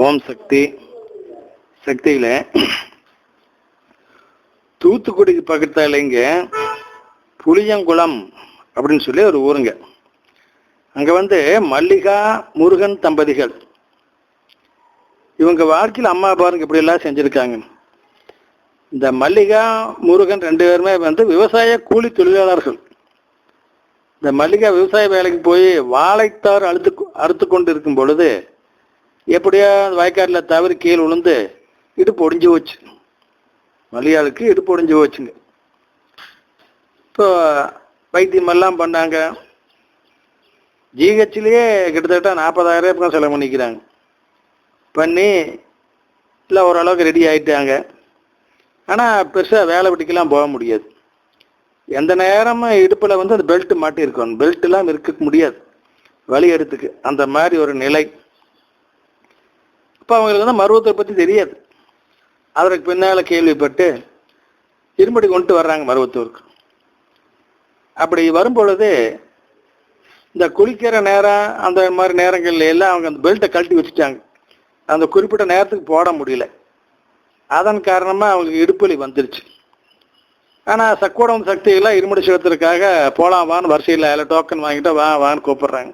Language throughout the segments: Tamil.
ஓம் சக்தி. சக்தியில தூத்துக்குடிக்கு பக்கத்தால இங்கே புளியங்குளம் அப்படின்னு சொல்லி ஒரு ஊருங்க. அங்கே வந்து மல்லிகா முருகன் தம்பதிகள். இவங்க வாழ்க்கையில் அம்மா பாருங்க இப்படி எல்லாம் இந்த மல்லிகா முருகன் ரெண்டு பேருமே வந்து விவசாய கூலி தொழிலாளர்கள். இந்த மல்லிகா விவசாய வேலைக்கு போய் வாழைத்தார் அழுத்து அறுத்து கொண்டு இருக்கும் பொழுது எப்படியா வயக்காட்டில் தவறி கீழே விழுந்து இடுப்பு ஒடிஞ்சு போச்சு. மலையாளுக்கு இடுப்பு ஒடிஞ்சு போச்சுங்க. இப்போ வைத்தியமெல்லாம் பண்ணாங்க. ஜிஹெச்லேயே கிட்டத்தட்ட நாற்பதாயிரம் ரூபாய் செலவு பண்ணிக்கிறாங்க. பண்ணி இல்லை ஓரளவுக்கு ரெடி ஆகிட்டாங்க ஆனால் பெருசாக வேலை வெட்டிக்கெல்லாம் போக முடியாது. எந்த நேரமும் இடுப்பில் வந்து அந்த பெல்ட் மாட்டியிருக்கணும். பெல்ட் இருக்க முடியாது. வழி எடுத்துக்கு. அந்த மாதிரி ஒரு நிலை. அப்போ அவங்களுக்கு வந்து மருவத்தை பற்றி தெரியாது. அதற்கு பின்னால் கேள்விப்பட்டு இரும்படி கொண்டு வர்றாங்க மருவத்தூருக்கு. அப்படி வரும்பொழுது இந்த குளிக்கிற நேரம் அந்த மாதிரி நேரங்கள்ல எல்லாம் அவங்க அந்த பெல்ட்டை கழட்டி வச்சுட்டாங்க. அந்த குறிப்பிட்ட நேரத்துக்கு போட முடியல. அதன் காரணமாக அவங்களுக்கு இடுப்பலி வந்துருச்சு. ஆனால் சக்கோடம் சக்திகளாக இருமுடி சிவத்திற்காக போலாம் வான்னு வரிசையில் அதில் டோக்கன் வாங்கிட்டு வா வான்னு கூப்பிட்றாங்க.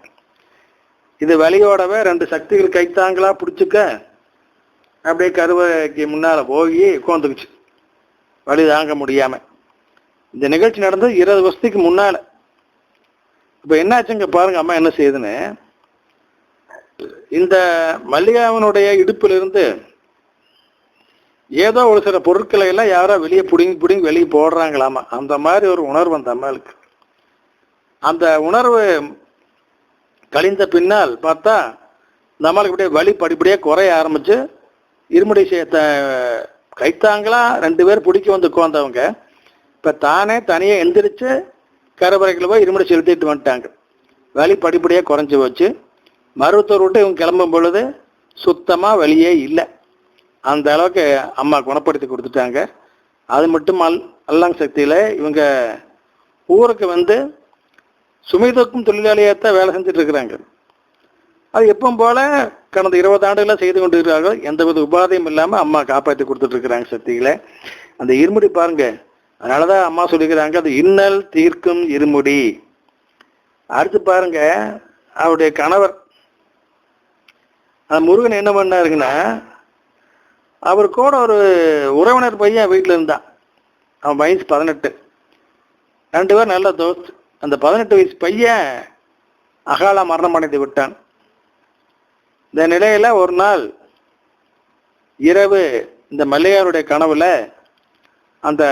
இது வலியோடவே ரெண்டு சக்திகள் கைத்தாங்களா பிடிச்சிக்க அப்படியே கருவைக்கு முன்னால் போய் உட்காந்துக்குச்சு வலி தாங்க முடியாமல் இந்த நிகழ்ச்சி நடந்தது இருபது வருஷத்துக்கு முன்னால். இப்போ என்னாச்சுங்க பாருங்க அம்மா என்ன செய்யுதுன்னு. இந்த மல்லிகாவனுடைய இடுப்பிலிருந்து ஏதோ ஒரு சில பொருட்களை எல்லாம் யாரோ வெளியே பிடுங்கி பிடுங்கி வெளியே போடுறாங்களாமா. அந்த மாதிரி ஒரு உணர்வு அந்த அம்மாளுக்கு. அந்த உணர்வு கழிந்த பின்னால் பார்த்தா நம்மளுக்கு இப்படியே வலி படிப்படியாக குறைய ஆரம்பிச்சு இருமுடி சேர்த்த கைத்தாங்களா ரெண்டு பேர் பிடிக்க வந்து உட்காந்தவங்க இப்போ தானே தனியாக எந்திரிச்சு கருவறைக்குள்ள போய் இருமுடி செலுத்திட்டு வந்துட்டாங்க. வலி படிப்படியாக குறைஞ்சி வச்சு மருத்துவர் விட்டு இவங்க கிளம்பும் பொழுது சுத்தமாக வழியே இல்லை. அந்த அளவுக்கு அம்மா குணப்படுத்தி கொடுத்துட்டாங்க. அது மட்டும் அல் அல்லாங் சக்தியில் இவங்க ஊருக்கு வந்து சுமைதோக்கும் தொழிலாளியாக வேலை செஞ்சுட்டு இருக்கிறாங்க அது எப்பவும் போல கடந்த இருபது ஆண்டுகளாக செய்து கொண்டு இருக்கிறார்கள் எந்தவித உபாதையும் இல்லாமல் அம்மா காப்பாற்றி கொடுத்துட்டு இருக்கிறாங்க சக்திகளை அந்த இருமுடி பாருங்க. அதனால தான் அம்மா சொல்லிக்கிறாங்க அது இன்னல் தீர்க்கும் இருமுடி. அடுத்து பாருங்க அவருடைய கணவர். அந்த முருகன் என்ன பண்ணாருங்கன்னா அவர் கூட ஒரு உறவினர் பையன் வீட்டில் இருந்தான். அவன் வயசு பதினெட்டு. ரெண்டு பேர் நல்ல தோஸ்து. அந்த பதினெட்டு வயசு பையன் அகால மரணம் அடைந்து விட்டான். இந்த நிலையில ஒரு நாள் இரவு இந்த மல்லையாருடைய கனவுல அந்த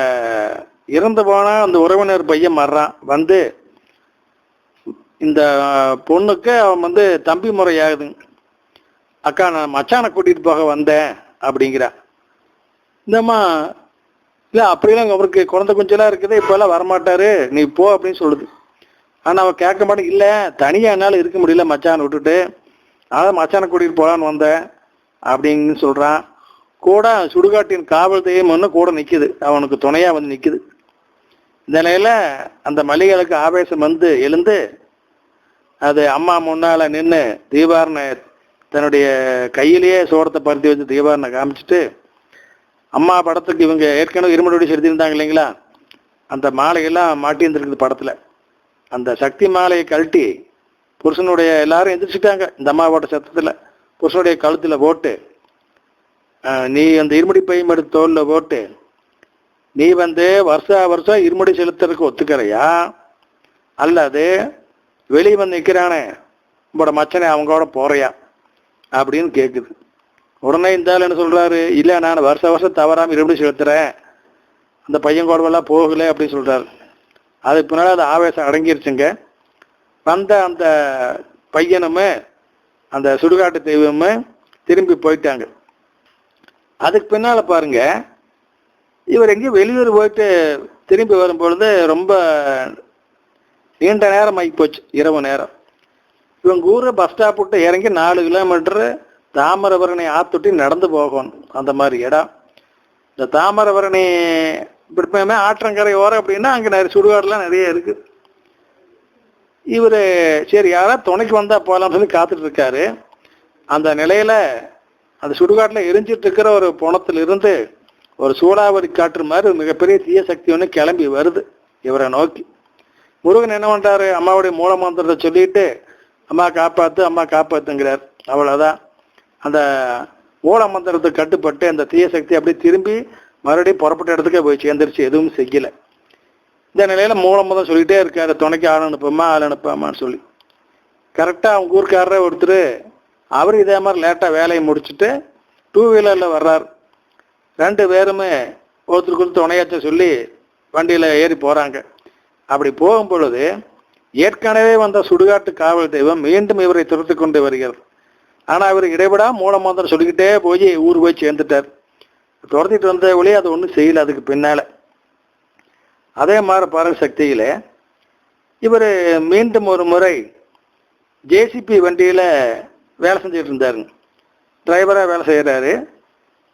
இறந்து போன அந்த உறவினர் பையன் மர்றான். வந்து இந்த பொண்ணுக்கு அவன் வந்து தம்பி முறையாகுதுங்க அக்கா நான் மச்சானை கூட்டிகிட்டு போக வந்தேன் அப்படிங்கிறா. இந்தம்மா இல்லை அப்படிலாம் அவருக்கு குழந்தை குஞ்செல்லாம் இருக்குது இப்போல்லாம் வரமாட்டாரு நீ போ அப்படின்னு சொல்லுது. ஆனால் அவன் கேட்க மாட்டேன் இல்லை தனியாக என்னால் இருக்க முடியல மச்சானை விட்டுட்டு. அதான் மச்சானை கூட்டிகிட்டு போகலான்னு வந்தேன் அப்படின்னு சொல்கிறான் கூட சுடுகாட்டின் காவல் தெய்வம் ஒன்று கூட நிற்கிது அவனுக்கு துணையாக வந்து நிற்கிது இந்த நிலையில் அந்த மளிகைகளுக்கு ஆவேசம் வந்து எழுந்து அது அம்மா முன்னால் நின்று தீபாரண தன்னுடைய கையிலேயே சோரத்தை பருத்தி வச்சு தீபாரணை காமிச்சிட்டு அம்மா படத்துக்கு இவங்க ஏற்கனவே இருமடி செலுத்தியிருந்தாங்க இல்லைங்களா? அந்த மாலையெல்லாம் மாட்டியிருந்துருக்குது படத்தில். அந்த சக்தி மாலையை கழட்டி புருஷனுடைய எல்லாரும் எந்திரிச்சிட்டாங்க. இந்த அம்மாவோட சத்தத்தில் புருஷனுடைய கழுத்தில் போட்டு நீ அந்த இருமுடி பையும் எடுத்து தோலில் போட்டு நீ வந்து வருஷா வருஷம் இருமுடி செலுத்துறதுக்கு ஒத்துக்கிறையா அல்லது வெளியே வந்து நிற்கிறானே உங்களோட மச்சனை அவங்களோட போறியா? அப்படின்னு கேட்குது உடனே இந்த ஆள் என்ன சொல்கிறாரு இல்லை நான் வருஷ வருஷம் தவறாமல் இருமுடி செலுத்துகிறேன் அந்த பையன் கூடவெல்லாம் போகலை அப்படின்னு சொல்கிறாரு அதுக்கு பின்னால் அது ஆவேசம் அடங்கிருச்சுங்க. வந்த அந்த பையனுமே அந்த சுடுகாட்டு தெய்வமே திரும்பி போயிட்டாங்க. அதுக்கு பின்னால் பாருங்க இவர் எங்கேயும் வெளியூர் போயிட்டு திரும்பி வரும் பொழுது ரொம்ப நீண்ட நேரம் ஆகி போச்சு இரவு நேரம். இவங்க ஊர் பஸ் ஸ்டாப் விட்டு இறங்கி நாலு கிலோமீட்டரு தாமிரபரணி ஆத்துட்டி நடந்து போகணும். அந்த மாதிரி இடம். இந்த தாமிரபரணி இப்படிமே ஆற்றங்கரை ஓரம் அப்படின்னா அங்கே நிறைய சுடுகாடுலாம் நிறைய இருக்கு. இவர் சரி யாரா துணைக்கு வந்தால் போகலாம்னு சொல்லி காத்துட்டு இருக்காரு அந்த நிலையில் அந்த சுடுகாட்டில் எரிஞ்சிட்டு இருக்கிற ஒரு புணத்திலிருந்து ஒரு சூடாவரி காற்று மாதிரி ஒரு மிகப்பெரிய தீய சக்தி ஒன்று கிளம்பி வருது இவரை நோக்கி. முருகன் என்ன பண்ணுறாரு அம்மாவுடைய மூல மந்திரத்தை சொல்லிட்டு அம்மா காப்பாற்று அம்மா காப்பாற்றுங்கிறார் அவ்வளோதான் அந்த மூல மந்திரத்தை கட்டுப்பட்டு அந்த தீய சக்தி அப்படியே திரும்பி மறுபடியும் புறப்பட்ட இடத்துக்கே போய் சேர்ந்துருச்சு எதுவும் செய்யல. இந்த நிலையில் மூலம் தான் சொல்லிகிட்டே இருக்காரு துணைக்கு ஆள் அனுப்பாமா ஆள் அனுப்பாமான்னு சொல்லி. கரெக்டாக அவங்க ஊருக்காரரே ஒருத்தர் அவர் இதே மாதிரி லேட்டாக வேலையை முடிச்சுட்டு டூ வீலரில் வர்றார். ரெண்டு பேருமே ஒருத்தருக்கு ஒருத்தர் துணையாச்ச சொல்லி வண்டியில் ஏறி போகிறாங்க அப்படி போகும் பொழுது ஏற்கனவே வந்த சுடுகாட்டு காவல் தெய்வம் மீண்டும் இவரை துரத்து கொண்டு வருகிறது. ஆனால் இவர் இடைவிடா மூலமந்திரம் சொல்லிக்கிட்டே போய் ஊர் போய் சேர்ந்துட்டார். துரத்திட்டு வந்த ஒளி அது ஒன்றும் செய்யலை அதுக்கு பின்னால். அதே மாதிரி பாருங்க சக்தியில. இவர் மீண்டும் ஒரு முறை ஜேசிபி வண்டியில் வேலை செஞ்சுட்டு இருந்தாருங்க டிரைவராக வேலை செய்கிறாரு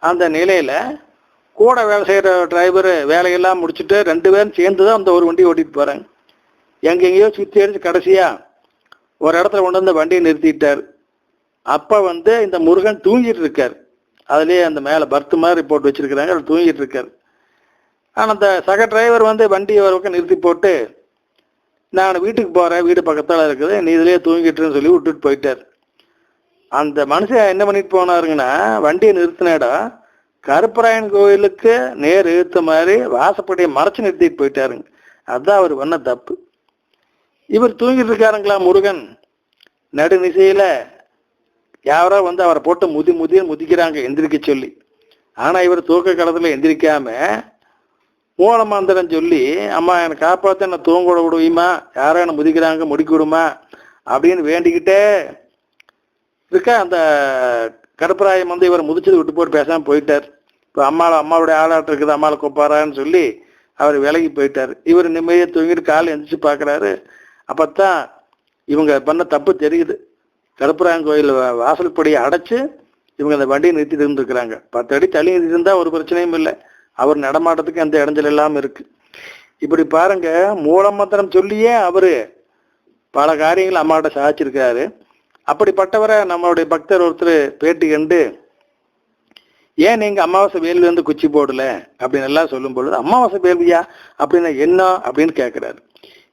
அந்த நிலையில் கூட வேலை செய்கிற டிரைவர் வேலையெல்லாம் முடிச்சுட்டு ரெண்டு பேரும் சேர்ந்து தான் அந்த ஒரு வண்டி ஓட்டிகிட்டு போகிறாங்க எங்கெங்கேயோ சுற்றி அடித்து கடைசியாக ஒரு இடத்துல கொண்டு வந்து வண்டியை நிறுத்திட்டார். அப்போ வந்து இந்த முருகன் தூங்கிட்டு இருக்கார். அதுலேயே அந்த மேலே பர்த் மாதிரி போட்டு வச்சிருக்கிறாங்க அவர் தூங்கிட்டு இருக்கார் ஆனால் அந்த சக டிரைவர் வந்து வண்டியை ஒரு பக்கம் நிறுத்தி போட்டு நான் வீட்டுக்கு போகிறேன் வீடு பக்கத்தால் இருக்குது நீ இதுலயே தூங்கிட்டுருன்னு சொல்லி விட்டுட்டு போயிட்டார். அந்த மனுஷன் என்ன பண்ணிட்டு போனாருங்கன்னா வண்டியை நிறுத்தின இடம் கருப்பராயன் கோயிலுக்கு நேர் இழுத்த மாதிரி வாசப்படியை மறைச்சு நிறுத்திட்டு போயிட்டாருங்க. அதுதான் அவர் பண்ண தப்பு. இவர் தூங்கிட்டு இருக்காருங்களா முருகன்? நடுநிசையில் யாரோ வந்து அவரை போட்டு முதி முதிய முதிக்கிறாங்க எந்திரிக்க சொல்லி. ஆனால் இவர் தூக்க காலத்தில் எந்திரிக்காம மூலமந்திரம் சொல்லி அம்மா என்னை காப்பாற்ற என்ன தூங்க விட விடுவீமா யாரோ என்னை முதிக்கிறாங்க முடிக்க விடுமா? அப்படின்னு வேண்டிக்கிட்டே இருக்க அந்த கருப்பராயம் வந்து இவர் முதிச்சது விட்டு போட்டு பேசாமல் போயிட்டார். இப்போ அம்மாவை அம்மாவுடைய ஆளாட்டம் இருக்குது அம்மாவை கொப்பாரான்னு சொல்லி அவர் விலகி போயிட்டார். இவர் நிம்மதியை தூங்கிட்டு காலை எந்திரிச்சு பார்க்குறாரு அப்பத்தான் இவங்க பண்ண தப்பு தெரியுது. கருப்பராயன் கோயில் வாசல் படியை அடைச்சு இவங்க அந்த வண்டியை நிறுத்திட்டு இருந்துருக்குறாங்க. பத்து அடி தள்ளி இருந்தால் ஒரு பிரச்சனையும் இல்லை. அவர் நடமாட்டத்துக்கு அந்த இடைஞ்சல் இல்லாமல் இருக்கு. இப்படி பாருங்க மூலமந்திரம் சொல்லியே அவரு பல காரியங்கள் அம்மாட்ட சாதிச்சிருக்காரு. அப்படிப்பட்டவரை நம்மளுடைய பக்தர் ஒருத்தர் பேட்டி கண்டு ஏன் நீங்கள் அமாவாசை வேல்வி வந்து குச்சி போடல? அப்படின்னு எல்லாம் சொல்லும் பொழுது அமாவாசை வேள்வியா? அப்படின்னா என்ன அப்படின்னு கேட்குறாரு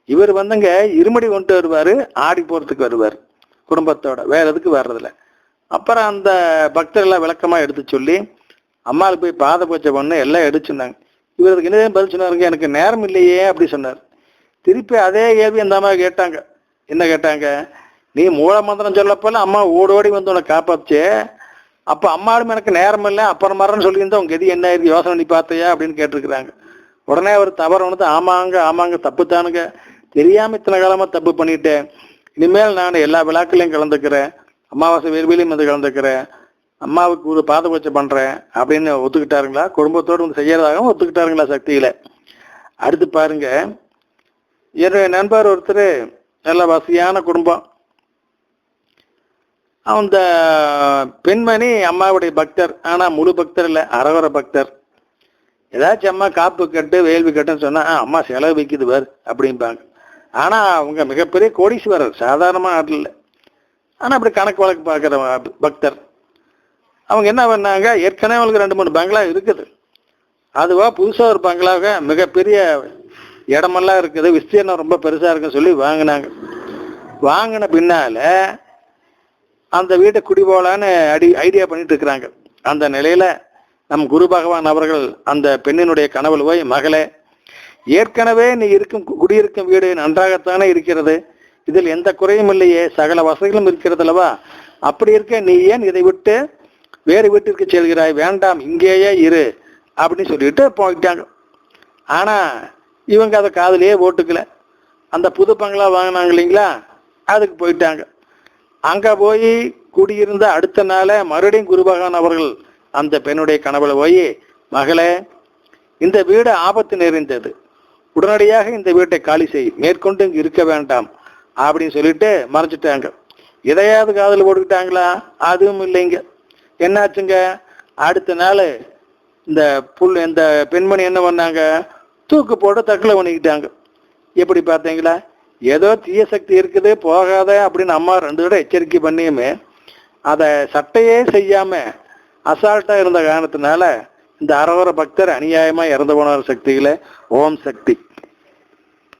இவர் வந்துங்க இருமடி கொண்டு வருவார் ஆடி போகிறதுக்கு வருவார். குடும்பத்தோட வேற எதுக்கு வர்றதில்ல. அப்புறம் அந்த பக்தர் எல்லாம் எடுத்து சொல்லி அம்மாவுக்கு போய் பாத பூஜை பண்ணு எல்லாம் எடுத்துருந்தாங்க இவருக்கு என்ன பதில் சொன்னாருங்க? எனக்கு நேரம் இல்லையே அப்படி சொன்னார். திருப்பி அதே கேள்வி அந்த அம்மா கேட்டாங்க. என்ன கேட்டாங்க? நீ மூல மந்திரம் சொல்லப்போல அம்மா ஓடோடி வந்து உன்னை காப்பாச்சே அப்போ அம்மாவும் எனக்கு நேரம் இல்லை அப்புறம் மரன்னு சொல்லியிருந்தா உங்க எது என்ன இருக்கு யோசனை பண்ணி பார்த்தையா? அப்படின்னு கேட்டிருக்கிறாங்க. உடனே அவர் தவறு வந்து ஆமாங்க ஆமாங்க தப்பு தானுங்க தெரியாம இத்தனை காலமா தப்பு பண்ணிட்டேன். இனிமேல் நான் எல்லா விழாக்களையும் கலந்துக்கிறேன். அமாவாசை வேர்விலையும் வந்து கலந்துக்கிறேன். அம்மாவுக்கு ஒரு பாத பண்ணுறேன் அப்படின்னு ஒத்துக்கிட்டாருங்களா? குடும்பத்தோடு வந்து செய்யறதாகவும் ஒத்துக்கிட்டாருங்களா சக்தியில்? அடுத்து பாருங்க. என்னுடைய நண்பர் ஒருத்தர் நல்ல வசதியான குடும்பம். அந்த பெண்மணி அம்மாவுடைய பக்தர். ஆனால் முழு பக்தர் இல்லை அரவர பக்தர். ஏதாச்சும் அம்மா காப்பு கட்டு வேள்வி கட்டுன்னு சொன்னால் அம்மா செலவு வைக்குது பார் அப்படிம்பாங்க. ஆனால் அவங்க மிகப்பெரிய கோடீஸ்வரர் சாதாரணமாக ஆட்டில் இல்லை. அப்படி கணக்கு வழக்கு பார்க்குற பக்தர். அவங்க என்ன பண்ணாங்க? ஏற்கனவே அவங்களுக்கு ரெண்டு மூணு பங்களா இருக்குது. அதுவாக புதுசாக ஒரு பங்களாக மிகப்பெரிய இடமெல்லாம் இருக்குது. விஸ்தீர்ணம் ரொம்ப பெருசாக இருக்குன்னு சொல்லி வாங்கினாங்க. வாங்கின பின்னால அந்த வீட்டை குடி போகலான்னு அடி ஐடியா பண்ணிட்டு இருக்கிறாங்க. அந்த நிலையில் நம் குரு பகவான் அவர்கள் அந்த பெண்ணினுடைய கனவுல போய் மகளே ஏற்கனவே நீ இருக்கும் குடியிருக்கும் வீடு நன்றாகத்தானே இருக்கிறது. இதில் எந்த குறையும் இல்லையே. சகல வசதிகளும் இருக்கிறது அல்லவா? அப்படி இருக்க நீ ஏன் இதை விட்டு வேறு வீட்டிற்கு செல்கிறாய்? வேண்டாம் இங்கேயே இரு அப்படின்னு சொல்லிட்டு போயிட்டாங்க. ஆனால் இவங்க அதை காதலையே ஓட்டுக்கல. அந்த புது பங்களா வாங்கினாங்க இல்லைங்களா? அதுக்கு போயிட்டாங்க. அங்கே போய் குடியிருந்த அடுத்த நாளே மறுபடியும் குருபகவான் அவர்கள் அந்த பெண்ணுடைய கனவுல போய் மகளே இந்த வீடு ஆபத்து நிறைந்தது. உடனடியாக இந்த வீட்டை காலி செய் மேற்கொண்டு இங்கு இருக்க வேண்டாம் அப்படின்னு சொல்லிட்டு மறைச்சிட்டாங்க இதையாவது காதல் போட்டுக்கிட்டாங்களா? அதுவும் இல்லைங்க. என்னாச்சுங்க? அடுத்த நாள் இந்த புல் இந்த பெண்மணி என்ன பண்ணாங்க? தூக்கு போட்டு தற்கொலை பண்ணிக்கிட்டாங்க. எப்படி பார்த்தீங்களா? ஏதோ தீய சக்தி இருக்குது போகாத அப்படின்னு அம்மா ரெண்டு தடவை எச்சரிக்கை பண்ணியுமே அதை சட்டையே செய்யாமல் அசால்ட்டாக இருந்த காரணத்தினால இந்த அரவர பக்தர் அநியாயமா இறந்து போனார் சக்தியில ஓம் சக்தி.